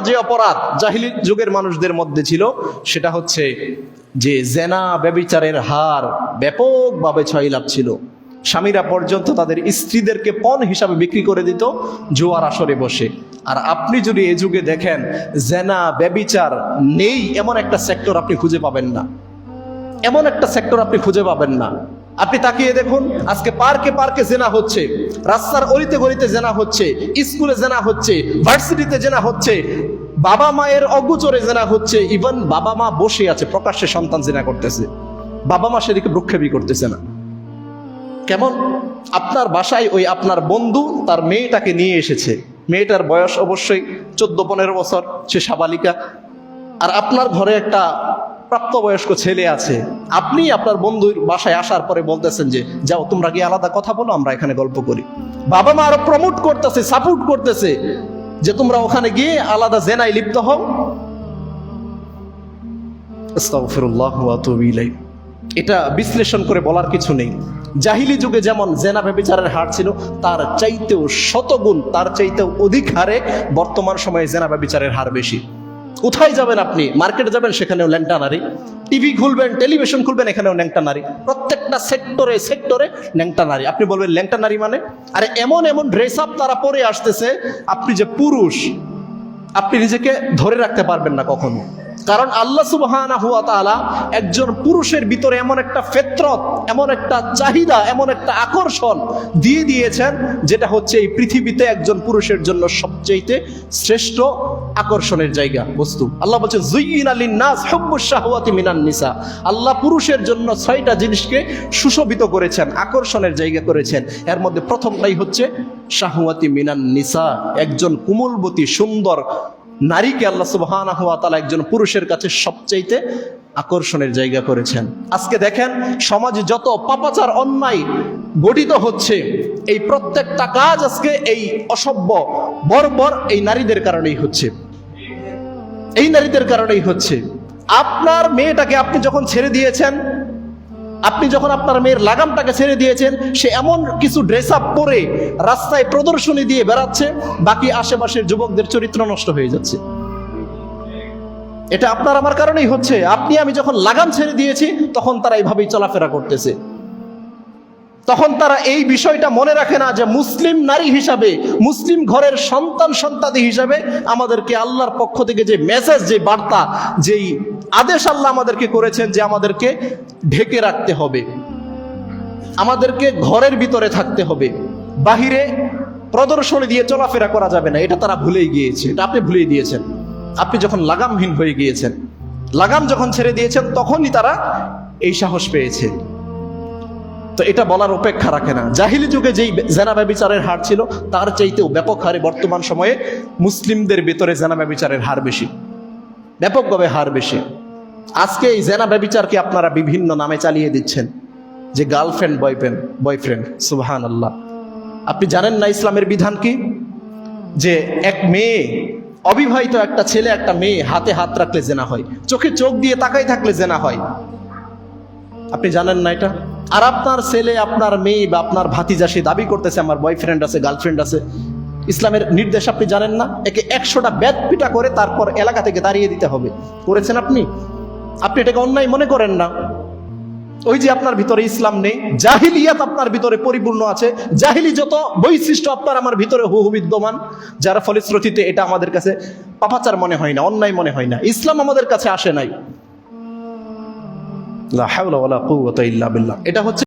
যে অপরাধ জাহিলি যুগের মানুষদের মধ্যে ছিল, সেটা হচ্ছে যে জেনা ব্যবিচারের হার ব্যাপকভাবে ছয়লাভ ছিল। স্বামীরা পর্যন্ত তাদের স্ত্রীদেরকে পণ হিসাবে বিক্রি করে দিত, জোয়ার আসরে বসে। আর আপনি যদি এই যুগে দেখেন, জেনা ব্যবিচার নেই, এমন একটা সেক্টর আপনি খুঁজে পাবেন না। এমন একটা সেক্টর আপনি খুঁজে পাবেন না। আপনি তাকিয়ে দেখুন, আজকে পার্কে পার্কে জেনা হচ্ছে, রাস্তার অলিতে গলিতে জেনা হচ্ছে, স্কুলে জেনা হচ্ছে, ভার্সিটিতে জেনা হচ্ছে, বাবা মায়ের অগোচরে জেনা হচ্ছে ইভেন বাবা মা বসে আছে, প্রকাশ্যে সন্তান জেনা করতেছে। বাবা মা সেদিকে ভ্রুক্ষেপই করতেছে না। কেমন? আপনার বাসায় ওই আপনার বন্ধু, তার মেয়েটাকে নিয়ে এসেছে। মেয়েটার বয়স অবশ্যই চোদ্দ পনেরো বছর, সে সাবালিকা। আর আপনার ঘরে একটা প্রাপ্তবয়স্ক ছেলে আছে, আপনি আপনার বন্ধুর বাসায় আসার পরে বলতেছেন যে, যাও, তোমরা গিয়ে আলাদা কথা বলো, আমরা এখানে গল্প করি। বাবা মা আরও প্রমোট করতেছে সাপোর্ট করতেছে যে, তোমরা ওখানে গিয়ে আলাদা জেনায় লিপ্ত হও। এটা বিশ্লেষণ করে বলার কিছু নেই। জাহিলি যুগে যেমন জেনা ব্যবিচারের হার ছিল, তার চাইতেও শতগুণ, তার চাইতেও অধিক হারে বর্তমান সময়ে জেনা ব্যবিচারের হার বেশি। কোথায় যাবেন আপনি? মার্কেটে যাবেন, সেখানেও ল্যাংটা নারী। টিভি খুলবেন, টেলিভিশন খুলবেন, এখানেও ল্যাংটা নারী। প্রত্যেকটা সেক্টরে সেক্টরে ল্যাংটা নারী। আপনি বলবেন, ল্যাংটা নারী মানে? আরে, এমন এমন ড্রেস আপ তারা পরে আসতেছে, আপনি যে পুরুষ, আপনি নিজেকে ধরে রাখতে পারবেন না কখনো। কারণ আল্লাহ সুবহানা হুয়া তাআলা একজন পুরুষের ভিতরে এমন একটা ফেত্রত, এমন একটা চাহিদা, এমন একটা আকর্ষণ দিয়ে দিয়েছেন, যেটা হচ্ছে এই পৃথিবীতে একজন পুরুষের জন্য সবচেয়ে শ্রেষ্ঠ আকর্ষণের জায়গা, বস্তু। আল্লাহ বলছে জুইন আলী নাস হব্বুস শাহওয়াতি মিনান নিসা আল্লাহ পুরুষের জন্য ছয়টা জিনিসকে সুশোভিত করেছেন, আকর্ষণের জায়গা করেছেন। এর মধ্যে প্রথমটাই হচ্ছে শাহওয়াতি মিনান নিসা, একজন কুমলবতী, সুন্দর নারীকে আল্লাহ সুবহানাহু ওয়া তাআলা একজন পুরুষের কাছে সবচাইতে আকর্ষণের জায়গা করেছেন। আজকে দেখেন, সমাজে যত পাপাচার, অন্যায় গঠিত হচ্ছে, এই প্রত্যেকটা কাজ আজকে এই অসভ্য, বর্বর এই নারীদের কারণেই হচ্ছে। এই নারীদের কারণেই হচ্ছে। আপনার মেয়েটাকে আপনি যখন ছেড়ে দিয়েছেন আপনি যখন আপনার মেয়ের লাগামটাকে ছেড়ে দিয়েছেন, সে এমন কিছু ড্রেস আপ পরে রাস্তায় প্রদর্শনী দিয়ে বেড়াচ্ছে, বাকি আশেপাশের যুবকদের চরিত্র নষ্ট হয়ে যাচ্ছে। এটা আপনার আমার কারণেই হচ্ছে। আপনি, আমি যখন লাগাম ছেড়ে দিয়েছি, তখন তারা এইভাবেই চলাফেরা করতেছে। তখন তারা এই বিষয়টা মনে রাখে না যে মুসলিম নারী হিসাবে, মুসলিম ঘরের সন্তান সন্তাদি হিসাবে আমাদেরকে আল্লাহর পক্ষ থেকে যে মেসেজ যে বার্তা, যেই আদেশ আল্লাহ আমাদেরকে করেছেন যে আমাদেরকে ঢেকে রাখতে হবে। আমাদেরকে ঘরের ভিতরে থাকতে হবে। বাহিরে প্রদর্শনী দিয়ে চলাফেরা করা যাবে না। এটা তারা ভুলেই গিয়েছে। এটা আপনি ভুলেই দিয়েছেন আপনি যখন লাগামহীন হয়ে গিয়েছেন, লাগাম যখন ছেড়ে দিয়েছেন, তখনই তারা এই সাহস পেয়েছে। তো এটা বলার অপেক্ষা রাখে না। জাহিলি যুগে যেই জেনা ব্যবিচারের হার ছিল, তার চাইতেও ব্যাপক হারে বর্তমান সময়ে মুসলিমদের ভেতরে জেনা ব্যবিচারের হার বেশি। ব্যাপকভাবে হার বেশি। আজকে এই জেনা ব্যবিচারকে আপনারা বিভিন্ন নামে চালিয়ে দিচ্ছেন যে গার্লফ্রেন্ড, বয়ফ্রেন্ড বয়ফ্রেন্ড সুবহান আল্লাহ আপনি জানেন না ইসলামের বিধান কি? যে এক মেয়ে, অবিবাহিত একটা ছেলে, একটা মেয়ে হাতে হাত রাখলে জেনা হয়, চোখে চোখ দিয়ে তাকাই থাকলে জেনা হয়। আপনি জানেন না এটা? আর আপনার ছেলে, আপনার মেয়ে বা আপনার ভাতিজা সে দাবি করতেছে, আমার বয়ফ্রেন্ড আছে, গার্লফ্রেন্ড আছে। ইসলামের নির্দেশ আপনি জানেন না? একে একশোটা ব্যাত পিটা করে তারপর এলাকা থেকে দাঁড়িয়ে দিতে হবে। করেছেন আপনি? আপনি এটাকে অন্যায় মনে করেন না। ওই যে আপনার ভিতরে ইসলাম নেই, জাহিলিয়াত আপনার ভিতরে পরিপূর্ণ আছে, জাহিলি যত বৈশিষ্ট্য আপনার আমার ভিতরে হু হু বিদ্যমান, যার ফলশ্রুতিতে এটা আমাদের কাছে পাপাচার মনে হয় না, অন্যায় মনে হয় না, ইসলাম আমাদের কাছে আসে নাই। এটা হচ্ছে